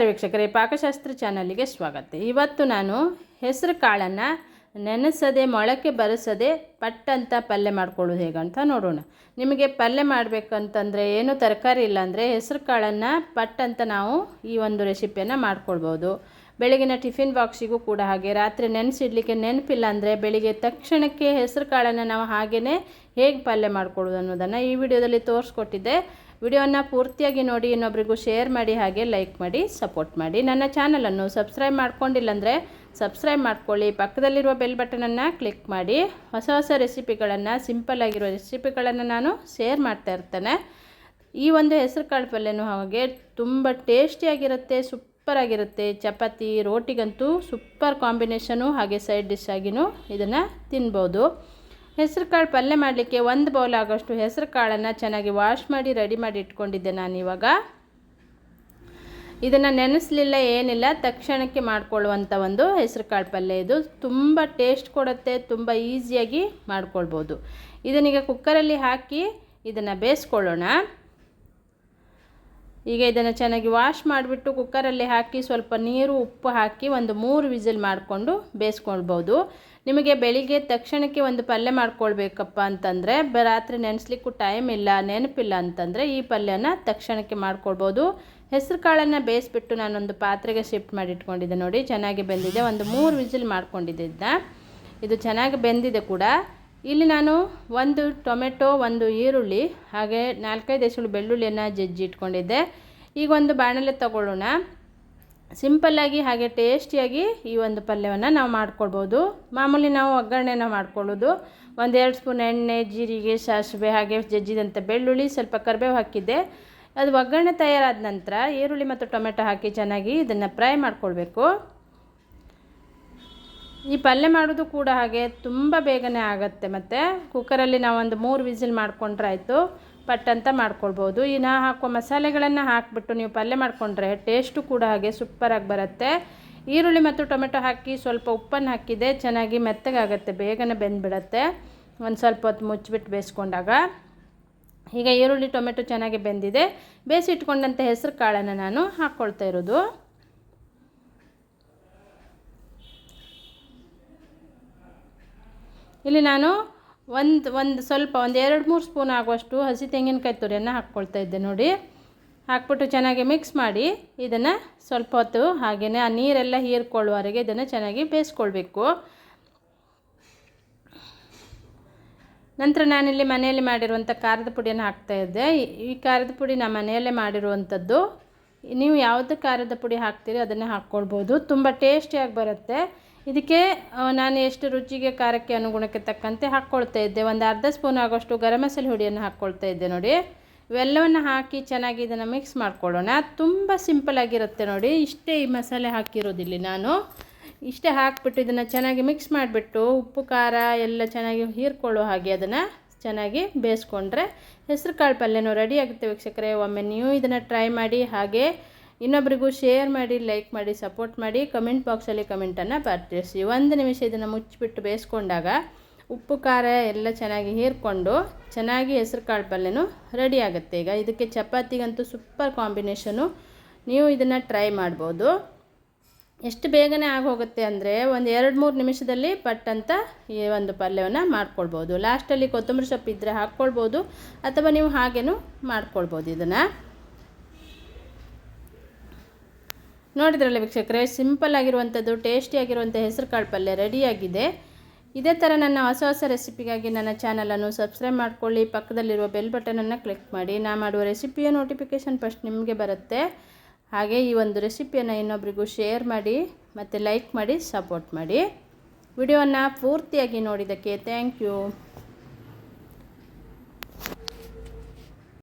ನಮಸ್ಕಾರ ವೀಕ್ಷಕರೇ, ಪಾಕಶಾಸ್ತ್ರ ಚಾನಲ್ಗೆ ಸ್ವಾಗತ. ಇವತ್ತು ನಾನು ಹೆಸರು ಕಾಳನ್ನು ನೆನೆಸದೆ, ಮೊಳಕೆ ಬರೆಸದೆ ಪಟ್ಟಂತ ಪಲ್ಯ ಮಾಡ್ಕೊಳ್ಳೋದು ಹೇಗಂತ ನೋಡೋಣ. ನಿಮಗೆ ಪಲ್ಯ ಮಾಡಬೇಕಂತಂದರೆ ಏನು ತರಕಾರಿ ಇಲ್ಲಾಂದರೆ ಹೆಸರು ಕಾಳನ್ನು ಪಟ್ಟಂತ ನಾವು ಈ ಒಂದು ರೆಸಿಪಿಯನ್ನು ಮಾಡ್ಕೊಳ್ಬೋದು. ಬೆಳಗಿನ ಟಿಫಿನ್ ಬಾಕ್ಸಿಗೂ ಕೂಡ ಹಾಗೆ, ರಾತ್ರಿ ನೆನೆಸಿಡ್ಲಿಕ್ಕೆ ನೆನಪಿಲ್ಲ ಅಂದರೆ ಬೆಳಿಗ್ಗೆ ತಕ್ಷಣಕ್ಕೆ ಹೆಸರು ಕಾಳನ್ನು ನಾವು ಹಾಗೆಯೇ ಹೇಗೆ ಪಲ್ಯ ಮಾಡ್ಕೊಳ್ಳೋದು ಅನ್ನೋದನ್ನು ಈ ವಿಡಿಯೋದಲ್ಲಿ ತೋರಿಸ್ಕೊಟ್ಟಿದ್ದೆ. ವಿಡಿಯೋನ ಪೂರ್ತಿಯಾಗಿ ನೋಡಿ, ಇನ್ನೊಬ್ರಿಗೂ ಶೇರ್ ಮಾಡಿ, ಹಾಗೆ ಲೈಕ್ ಮಾಡಿ ಸಪೋರ್ಟ್ ಮಾಡಿ. ನನ್ನ ಚಾನಲನ್ನು ಸಬ್ಸ್ಕ್ರೈಬ್ ಮಾಡ್ಕೊಂಡಿಲ್ಲ ಅಂದರೆ ಸಬ್ಸ್ಕ್ರೈಬ್ ಮಾಡ್ಕೊಳ್ಳಿ. ಪಕ್ಕದಲ್ಲಿರುವ ಬೆಲ್ ಬಟನನ್ನು ಕ್ಲಿಕ್ ಮಾಡಿ. ಹೊಸ ಹೊಸ ರೆಸಿಪಿಗಳನ್ನು ಸಿಂಪಲ್ ಆಗಿರೋ ರೆಸಿಪಿಗಳನ್ನು ನಾನು ಶೇರ್ ಮಾಡ್ತಾ ಇರ್ತೇನೆ. ಈ ಒಂದು ಹೆಸರು ಕಾಳು ಪಲ್ಯನೂ ಹಾಗೆ ತುಂಬ ಟೇಸ್ಟಿಯಾಗಿರುತ್ತೆ ಸೂಪರಾಗಿರುತ್ತೆ ಚಪಾತಿ, ರೋಟಿಗಂತೂ ಸೂಪರ್ ಕಾಂಬಿನೇಷನು ಹಾಗೆ ಸೈಡ್ ಡಿಶ್ ಆಗಿನೂ ಇದನ್ನು ತಿನ್ಬೋದು. ಹೆಸರು ಕಾಳು ಪಲ್ಯ ಮಾಡಲಿಕ್ಕೆ ಒಂದು ಬೌಲ್ ಆಗೋಷ್ಟು ಹೆಸರು ಕಾಳನ್ನು ಚೆನ್ನಾಗಿ ವಾಶ್ ಮಾಡಿ ರೆಡಿ ಮಾಡಿ ಇಟ್ಕೊಂಡಿದ್ದೆ ನಾನು ಇವಾಗ. ಇದನ್ನು ನೆನೆಸಲಿಲ್ಲ, ಏನಿಲ್ಲ. ತಕ್ಷಣಕ್ಕೆ ಮಾಡ್ಕೊಳ್ಳುವಂಥ ಒಂದು ಹೆಸರು ಕಾಳು ಪಲ್ಯ ಇದು. ತುಂಬ ಟೇಸ್ಟ್ ಕೊಡುತ್ತೆ, ತುಂಬ ಈಸಿಯಾಗಿ ಮಾಡ್ಕೊಳ್ಬೋದು. ಇದನ್ನೀಗ ಕುಕ್ಕರಲ್ಲಿ ಹಾಕಿ ಇದನ್ನು ಬೇಯಿಸ್ಕೊಳ್ಳೋಣ. ಈಗ ಇದನ್ನು ಚೆನ್ನಾಗಿ ವಾಶ್ ಮಾಡಿಬಿಟ್ಟು ಕುಕ್ಕರಲ್ಲಿ ಹಾಕಿ ಸ್ವಲ್ಪ ನೀರು, ಉಪ್ಪು ಹಾಕಿ ಒಂದು ಮೂರು ವಿಸಿಲ್ ಮಾಡಿಕೊಂಡು ಬೇಯಿಸ್ಕೊಳ್ಬೋದು. ನಿಮಗೆ ಬೆಳಿಗ್ಗೆ ತಕ್ಷಣಕ್ಕೆ ಒಂದು ಪಲ್ಯ ಮಾಡ್ಕೊಳ್ಬೇಕಪ್ಪ ಅಂತಂದರೆ ರಾತ್ರಿ ನೆನೆಸ್ಲಿಕ್ಕೂ ಟೈಮ್ ಇಲ್ಲ, ನೆನಪಿಲ್ಲ ಅಂತಂದರೆ ಈ ಪಲ್ಯನ ತಕ್ಷಣಕ್ಕೆ ಮಾಡ್ಕೊಳ್ಬೋದು. ಹೆಸರು ಕಾಳನ್ನು ಬೇಯಿಸ್ಬಿಟ್ಟು ನಾನೊಂದು ಪಾತ್ರೆಗೆ ಶಿಫ್ಟ್ ಮಾಡಿ ಇಟ್ಕೊಂಡಿದ್ದೆ ನೋಡಿ, ಚೆನ್ನಾಗಿ ಬೆಂದಿದೆ. ಒಂದು ಮೂರು ವಿಸಿಲ್ ಮಾಡ್ಕೊಂಡಿದ್ದೆ ಇದು ಚೆನ್ನಾಗಿ ಬೆಂದಿದೆ ಕೂಡ. ಇಲ್ಲಿ ನಾನು ಒಂದು ಟೊಮೆಟೊ, ಒಂದು ಈರುಳ್ಳಿ, ಹಾಗೆ ನಾಲ್ಕೈದು ಎಸಳು ಬೆಳ್ಳುಳ್ಳಿಯನ್ನು ಜಜ್ಜಿ ಇಟ್ಕೊಂಡಿದ್ದೆ ಈಗ ಒಂದು ಬಾಣಲೆ ತಗೊಳ್ಳೋಣ. ಸಿಂಪಲ್ಲಾಗಿ ಹಾಗೆ ಟೇಸ್ಟಿಯಾಗಿ ಈ ಒಂದು ಪಲ್ಯವನ್ನು ನಾವು ಮಾಡ್ಕೊಳ್ಬೋದು. ಮಾಮೂಲಿ ನಾವು ಒಗ್ಗರಣೆನ ಮಾಡ್ಕೊಳ್ಳೋದು. ಒಂದೆರಡು ಸ್ಪೂನ್ ಎಣ್ಣೆ, ಜೀರಿಗೆ, ಸಾಸಿವೆ, ಹಾಗೆ ಜಜ್ಜಿದಂಥ ಬೆಳ್ಳುಳ್ಳಿ, ಸ್ವಲ್ಪ ಕರಿಬೇವು ಹಾಕಿದ್ದೆ. ಅದು ಒಗ್ಗರಣೆ ತಯಾರಾದ ನಂತರ ಈರುಳ್ಳಿ ಮತ್ತು ಟೊಮೆಟೊ ಹಾಕಿ ಚೆನ್ನಾಗಿ ಇದನ್ನು ಫ್ರೈ ಮಾಡ್ಕೊಳ್ಬೇಕು. ಈ ಪಲ್ಯ ಮಾಡೋದು ಕೂಡ ಹಾಗೆ ತುಂಬ ಬೇಗನೆ ಆಗುತ್ತೆ ಮತ್ತು ಕುಕ್ಕರಲ್ಲಿ ನಾವು ಒಂದು ಮೂರು ವಿಸಿಲ್ ಮಾಡ್ಕೊಂಡ್ರೆ ಆಯಿತು, ಪಟ್ ಅಂತ ಮಾಡ್ಕೊಳ್ಬೋದು. ಈ ನಾ ಹಾಕೋ ಮಸಾಲೆಗಳನ್ನು ಹಾಕಿಬಿಟ್ಟು ನೀವು ಪಲ್ಯ ಮಾಡಿಕೊಂಡ್ರೆ ಟೇಸ್ಟು ಕೂಡ ಹಾಗೆ ಸೂಪರಾಗಿ ಬರುತ್ತೆ. ಈರುಳ್ಳಿ ಮತ್ತು ಟೊಮೆಟೊ ಹಾಕಿ ಸ್ವಲ್ಪ ಉಪ್ಪನ್ನು ಹಾಕಿದೆ ಚೆನ್ನಾಗಿ ಮೆತ್ತಗಾಗುತ್ತೆ, ಬೇಗನೆ ಬೆಂದುಬಿಡತ್ತೆ. ಒಂದು ಸ್ವಲ್ಪ ಹೊತ್ತು ಮುಚ್ಚಿಬಿಟ್ಟು ಬೇಯಿಸ್ಕೊಂಡಾಗ. ಈಗ ಈರುಳ್ಳಿ, ಟೊಮೆಟೊ ಚೆನ್ನಾಗಿ ಬೆಂದಿದೆ. ಬೇಯಿಸಿಟ್ಕೊಂಡಂಥ ಹೆಸರು ಕಾಳನ್ನು ನಾನು ಹಾಕ್ಕೊಳ್ತಾ ಇರೋದು. ಇಲ್ಲಿ ನಾನು ಒಂದು ಒಂದು ಸ್ವಲ್ಪ ಒಂದು ಎರಡು, ಮೂರು ಸ್ಪೂನ್ ಆಗುವಷ್ಟು ಹಸಿ ತೆಂಗಿನಕಾಯಿ ತುರಿಯನ್ನು ಹಾಕ್ಕೊಳ್ತಾ ಇದ್ದೆ ನೋಡಿ. ಹಾಕ್ಬಿಟ್ಟು ಚೆನ್ನಾಗಿ ಮಿಕ್ಸ್ ಮಾಡಿ ಇದನ್ನು ಸ್ವಲ್ಪ ಹೊತ್ತು ಹಾಗೆಯೇ ಆ ನೀರೆಲ್ಲ ಹೀರ್ಕೊಳ್ಳುವವರೆಗೆ ಇದನ್ನು ಚೆನ್ನಾಗಿ ಬೇಯಿಸ್ಕೊಳ್ಬೇಕು. ನಂತರ ನಾನಿಲ್ಲಿ ಮನೆಯಲ್ಲಿ ಮಾಡಿರುವಂಥ ಖಾರದ ಪುಡಿಯನ್ನು ಹಾಕ್ತಾಯಿದ್ದೆ ಈ ಖಾರದ ಪುಡಿ ನಮ್ಮ ಮನೆಯಲ್ಲೇ ಮಾಡಿರುವಂಥದ್ದು. ನೀವು ಯಾವುದು ಖಾರದ ಪುಡಿ ಹಾಕ್ತೀರಿ ಅದನ್ನೇ ಹಾಕ್ಕೊಳ್ಬೋದು. ತುಂಬ ಟೇಸ್ಟಿಯಾಗಿ ಬರುತ್ತೆ. ಇದಕ್ಕೆ ನಾನು ಎಷ್ಟು ರುಚಿಗೆ ಖಾರಕ್ಕೆ ಅನುಗುಣಕ್ಕೆ ತಕ್ಕಂತೆ ಹಾಕ್ಕೊಳ್ತಾ ಇದ್ದೆ. ಒಂದು ಅರ್ಧ ಸ್ಪೂನ್ ಆಗೋಷ್ಟು ಗರಂ ಮಸಾಲೆ ಹುಡಿಯನ್ನು ಹಾಕ್ಕೊಳ್ತಾ ಇದ್ದೆ ನೋಡಿ. ಇವೆಲ್ಲವನ್ನು ಹಾಕಿ ಚೆನ್ನಾಗಿ ಇದನ್ನು ಮಿಕ್ಸ್ ಮಾಡ್ಕೊಳ್ಳೋಣ. ತುಂಬ ಸಿಂಪಲಾಗಿರುತ್ತೆ ನೋಡಿ. ಇಷ್ಟೇ ಈ ಮಸಾಲೆ ಹಾಕಿರೋದಿಲ್ಲ ನಾನು. ಇಷ್ಟೇ ಹಾಕ್ಬಿಟ್ಟು ಇದನ್ನು ಚೆನ್ನಾಗಿ ಮಿಕ್ಸ್ ಮಾಡಿಬಿಟ್ಟು ಉಪ್ಪು, ಖಾರ ಎಲ್ಲ ಚೆನ್ನಾಗಿ ಹೀರ್ಕೊಳ್ಳೋ ಹಾಗೆ ಅದನ್ನು ಚೆನ್ನಾಗಿ ಬೇಯಿಸ್ಕೊಂಡ್ರೆ ಹೆಸರು ಕಾಳು ಪಲ್ಯನೂ ರೆಡಿ ಆಗುತ್ತೆ ವೀಕ್ಷಕರೇ. ಒಮ್ಮೆ ನೀವು ಇದನ್ನು ಟ್ರೈ ಮಾಡಿ ಹಾಗೆ ಇನ್ನೊಬ್ರಿಗೂ ಶೇರ್ ಮಾಡಿ ಲೈಕ್ ಮಾಡಿ ಸಪೋರ್ಟ್ ಮಾಡಿ ಕಮೆಂಟ್ ಬಾಕ್ಸಲ್ಲಿ ಕಮೆಂಟನ್ನು ಬರ್ತಿರಿಸಿ ಒಂದು ನಿಮಿಷ ಇದನ್ನು ಮುಚ್ಚಿಬಿಟ್ಟು ಬೇಯಿಸ್ಕೊಂಡಾಗ ಉಪ್ಪು, ಖಾರ ಎಲ್ಲ ಚೆನ್ನಾಗಿ ಹೀರ್ಕೊಂಡು ಚೆನ್ನಾಗಿ ಹೆಸರು ಕಾಳು ಪಲ್ಯನೂ ರೆಡಿ ಆಗುತ್ತೆ. ಈಗ ಇದಕ್ಕೆ ಚಪಾತಿಗಂತೂ ಸೂಪರ್ ಕಾಂಬಿನೇಷನು ನೀವು ಇದನ್ನು ಟ್ರೈ ಮಾಡ್ಬೋದು. ಎಷ್ಟು ಬೇಗನೆ ಆಗೋಗುತ್ತೆ ಅಂದರೆ ಒಂದು ಎರಡು ಮೂರು ನಿಮಿಷದಲ್ಲಿ ಪಟ್ಟಂತ ಈ ಒಂದು ಪಲ್ಯವನ್ನು ಮಾಡ್ಕೊಳ್ಬೋದು. ಲಾಸ್ಟಲ್ಲಿ ಕೊತ್ತಂಬರಿ ಸೊಪ್ಪು ಇದ್ದರೆ ಹಾಕ್ಕೊಳ್ಬೋದು ಅಥವಾ ನೀವು ಹಾಗೇನೂ ಮಾಡ್ಕೊಳ್ಬೋದು ಇದನ್ನು. ನೋಡಿದ್ರಲ್ಲ ವೀಕ್ಷಕರೇ, ಸಿಂಪಲ್ ಆಗಿರುವಂಥದ್ದು ಟೇಸ್ಟಿಯಾಗಿರುವಂಥ ಹೆಸರು ಕಾಳು ಪಲ್ಯ ರೆಡಿಯಾಗಿದೆ. ಇದೇ ಥರ ನನ್ನ ಹೊಸ ಹೊಸ ರೆಸಿಪಿಗಾಗಿ ನನ್ನ ಚಾನಲನ್ನು ಸಬ್ಸ್ಕ್ರೈಬ್ ಮಾಡ್ಕೊಳ್ಳಿ, ಪಕ್ಕದಲ್ಲಿರುವ ಬೆಲ್ ಬಟನನ್ನು ಕ್ಲಿಕ್ ಮಾಡಿ. ನಾ ಮಾಡುವ ರೆಸಿಪಿಯ ನೋಟಿಫಿಕೇಷನ್ ಫಸ್ಟ್ ನಿಮಗೆ ಬರುತ್ತೆ. ಹಾಗೆ ಈ ಒಂದು ರೆಸಿಪಿಯನ್ನು ಇನ್ನೊಬ್ರಿಗೂ ಶೇರ್ ಮಾಡಿ, ಮತ್ತು ಲೈಕ್ ಮಾಡಿ, ಸಪೋರ್ಟ್ ಮಾಡಿ. ವಿಡಿಯೋನ ಪೂರ್ತಿಯಾಗಿ ನೋಡಿದ್ದಕ್ಕೆ ಥ್ಯಾಂಕ್ ಯು.